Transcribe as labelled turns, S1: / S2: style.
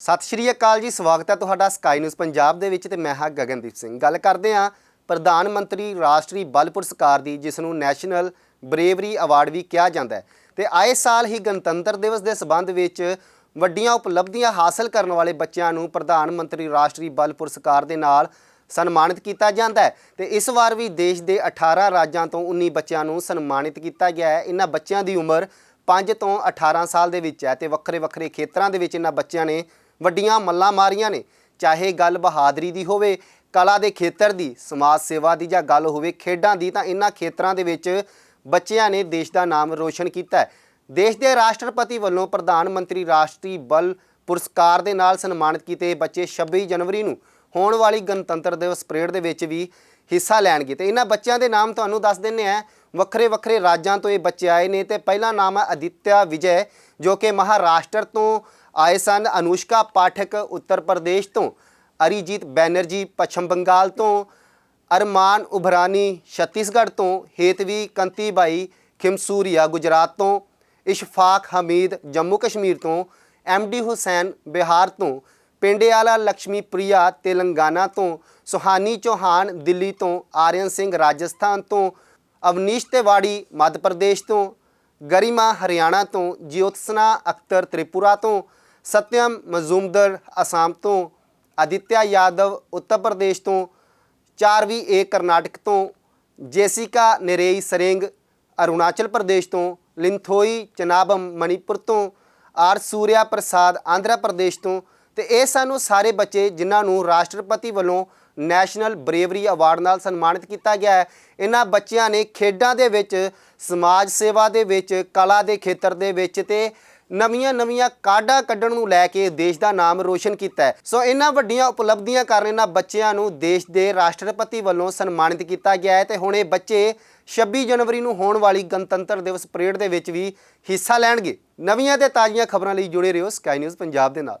S1: ਸਤਿ ਸ਼੍ਰੀ ਅਕਾਲ ਜੀ, ਸਵਾਗਤ ਹੈ ਤੁਹਾਡਾ ਸਕਾਈ ਨਿਊਜ਼ ਪੰਜਾਬ ਦੇ ਵਿੱਚ ਤੇ ਮੈਂ ਹਾਂ ਗਗਨਦੀਪ ਸਿੰਘ। ਗੱਲ ਕਰਦੇ ਹਾਂ ਪ੍ਰਧਾਨ ਮੰਤਰੀ ਰਾਸ਼ਟਰੀ ਬਲ ਪੁਰਸਕਾਰ ਦੀ, ਜਿਸ ਨੂੰ ਨੈਸ਼ਨਲ ਬਰੇਵਰੀ ਅਵਾਰਡ ਵੀ ਕਿਹਾ ਜਾਂਦਾ ਹੈ। ਤੇ ਆਏ ਸਾਲ ਹੀ ਗਣਤੰਤਰ ਦਿਵਸ ਦੇ ਸਬੰਧ ਵਿੱਚ ਵੱਡੀਆਂ ਉਪਲਬਧੀਆਂ ਹਾਸਲ ਕਰਨ ਵਾਲੇ ਬੱਚਿਆਂ ਨੂੰ ਪ੍ਰਧਾਨ ਮੰਤਰੀ ਰਾਸ਼ਟਰੀ ਬਲ ਪੁਰਸਕਾਰ ਦੇ ਨਾਲ ਸਨਮਾਨਿਤ ਕੀਤਾ ਜਾਂਦਾ ਹੈ। ਤੇ ਇਸ ਵਾਰ ਵੀ ਦੇਸ਼ ਦੇ 18 ਰਾਜਾਂ ਤੋਂ 19 ਬੱਚਿਆਂ ਨੂੰ ਸਨਮਾਨਿਤ ਕੀਤਾ ਗਿਆ ਹੈ। ਇਹਨਾਂ ਬੱਚਿਆਂ ਦੀ ਉਮਰ 5 ਤੋਂ 18 ਸਾਲ ਦੇ ਵਿੱਚ ਹੈ ਤੇ ਵੱਖਰੇ ਵੱਖਰੇ ਖੇਤਰਾਂ ਦੇ ਵਿੱਚ ਇਹਨਾਂ ਬੱਚਿਆਂ ਨੇ ਵੱਡੀਆਂ ਮੱਲਾਂ ਮਾਰੀਆਂ ਨੇ। ਚਾਹੇ ਗੱਲ ਬਹਾਦਰੀ ਦੀ ਹੋਵੇ, ਕਲਾ ਦੇ ਖੇਤਰ ਦੀ, ਸਮਾਜ ਸੇਵਾ ਦੀ ਜਾਂ ਗੱਲ ਹੋਵੇ ਖੇਡਾਂ ਦੀ, ਤਾਂ ਇਹਨਾਂ ਖੇਤਰਾਂ ਦੇ ਵਿੱਚ ਬੱਚਿਆਂ ਨੇ ਦੇਸ਼ ਦਾ ਨਾਮ ਰੋਸ਼ਨ ਕੀਤਾ ਹੈ। ਦੇਸ਼ ਦੇ ਰਾਸ਼ਟਰਪਤੀ ਵੱਲੋਂ ਪ੍ਰਧਾਨ ਮੰਤਰੀ ਰਾਸ਼ਟਰੀ ਬਲ ਪੁਰਸਕਾਰ ਦੇ ਨਾਲ ਸਨਮਾਨਿਤ ਕੀਤੇ ਬੱਚੇ 26 ਜਨਵਰੀ ਨੂੰ ਹੋਣ ਵਾਲੀ ਗਣਤੰਤਰ ਦਿਵਸ ਪਰੇਡ ਦੇ ਵਿੱਚ ਵੀ ਹਿੱਸਾ ਲੈਣਗੇ ਤੇ ਇਹਨਾਂ ਬੱਚਿਆਂ ਦੇ ਨਾਮ ਤੁਹਾਨੂੰ ਦੱਸ ਦਿੰਨੇ ਆ ਵੱਖਰੇ ਵੱਖਰੇ ਰਾਜਾਂ ਤੋਂ ਇਹ ਬੱਚੇ ਆਏ ਨੇ ਤੇ ਪਹਿਲਾ ਨਾਮ ਹੈ ਅਦਿੱਤਿਆ ਵਿਜੈ, ਜੋ ਕਿ ਮਹਾਰਾਸ਼ਟਰ ਤੋਂ ਆਏ ਸਨ। ਅਨੁਸ਼ਕਾ ਪਾਠਕ ਉੱਤਰ ਪ੍ਰਦੇਸ਼ ਤੋਂ, ਅਰੀਜੀਤ ਬੈਨਰਜੀ ਪੱਛਮ ਬੰਗਾਲ ਤੋਂ, ਅਰਮਾਨ ਉਭਰਾਨੀ ਛੱਤੀਸਗੜ੍ਹ ਤੋਂ, ਹੇਤਵੀ ਕੰਤੀਬਾਈ ਖਿਮਸੂਰੀਆ ਗੁਜਰਾਤ ਤੋਂ, ਇਸ਼ਫਾਕ ਹਮੀਦ ਜੰਮੂ ਕਸ਼ਮੀਰ ਤੋਂ ਐਮਡੀ ਹੁਸੈਨ ਬਿਹਾਰ ਤੋਂ, ਪਿੰਡਿਆਲਾ ਲక్ష్ਮੀ ਪ੍ਰਿਆ ਤੇਲੰਗਾਨਾ ਤੋਂ, ਸੁਹਾਨੀ ਚੌਹਾਨ ਦਿੱਲੀ ਤੋਂ ਆਰੀਅਨ ਸਿੰਘ ਰਾਜਸਥਾਨ ਤੋਂ, ਅਵਨੀਸ਼ ਤਿਵਾੜੀ ਮੱਧ ਪ੍ਰਦੇਸ਼ ਤੋਂ, ਗਰਿਮਾ ਹਰਿਆਣਾ ਤੋਂ ਜਿਓਤਸਨਾ ਅਖਤਰ ਤ੍ਰਿਪੁਰਾ ਤੋਂ ਸਤਿਅਮ ਮਜ਼ੂਮਦਰ ਅਸਾਮ ਤੋਂ, ਆਦਿਤਿਆ ਯਾਦਵ ਉੱਤਰ ਪ੍ਰਦੇਸ਼ ਤੋਂ, ਚਾਰਵੀ ਏ ਕਰਨਾਟਕ ਤੋਂ, ਜੇਸਿਕਾ ਨਰੇਈ ਸਰੇਂਗ ਅਰੁਣਾਚਲ ਪ੍ਰਦੇਸ਼ ਤੋਂ, ਲਿੰਥੋਈ ਚਨਾਬਮ ਮਣੀਪੁਰ ਤੋਂ, ਆਰ ਸੂਰਿਆ ਪ੍ਰਸਾਦ ਆਂਧਰਾ ਪ੍ਰਦੇਸ਼ ਤੋਂ ਤੇ ਇਹ ਸਾਨੂੰ ਸਾਰੇ ਬੱਚੇ ਜਿਨ੍ਹਾਂ ਨੂੰ ਰਾਸ਼ਟਰਪਤੀ ਵੱਲੋਂ ਨੈਸ਼ਨਲ ਬਰੇਵਰੀ ਅਵਾਰਡ ਨਾਲ ਸਨਮਾਨਿਤ ਕੀਤਾ ਗਿਆ ਹੈ, ਇਹਨਾਂ ਬੱਚਿਆਂ ਨੇ ਖੇਡਾਂ ਦੇ ਵਿੱਚ, ਸਮਾਜ ਸੇਵਾ ਦੇ ਵਿੱਚ, ਕਲਾ ਦੇ ਖੇਤਰ ਦੇ ਵਿੱਚ ਤੇ ਨਵੀਆਂ ਨਵੀਆਂ ਕਾਢਾਂ ਕੱਢਣ ਨੂੰ ਲੈ ਕੇ ਦੇਸ਼ ਦਾ ਨਾਮ ਰੋਸ਼ਨ ਕੀਤਾ ਹੈ। ਸੋ ਇਹਨਾਂ ਵੱਡੀਆਂ ਉਪਲਬਧੀਆਂ ਕਾਰਨ ਇਹਨਾਂ ਬੱਚਿਆਂ ਨੂੰ ਦੇਸ਼ ਦੇ ਰਾਸ਼ਟਰਪਤੀ ਵੱਲੋਂ ਸਨਮਾਨਿਤ ਕੀਤਾ ਗਿਆ ਹੈ ਤੇ ਹੁਣ ਇਹ ਬੱਚੇ 26 ਜਨਵਰੀ ਨੂੰ ਹੋਣ ਵਾਲੀ ਗਣਤੰਤਰ ਦਿਵਸ ਪਰੇਡ ਦੇ ਵਿੱਚ ਵੀ ਹਿੱਸਾ ਲੈਣਗੇ। ਨਵੀਆਂ ਤੇ ਤਾਜ਼ੀਆਂ ਖਬਰਾਂ ਲਈ ਜੁੜੇ ਰਹੋ ਸਕਾਈ ਨਿਊਜ਼ ਪੰਜਾਬ ਦੇ ਨਾਲ।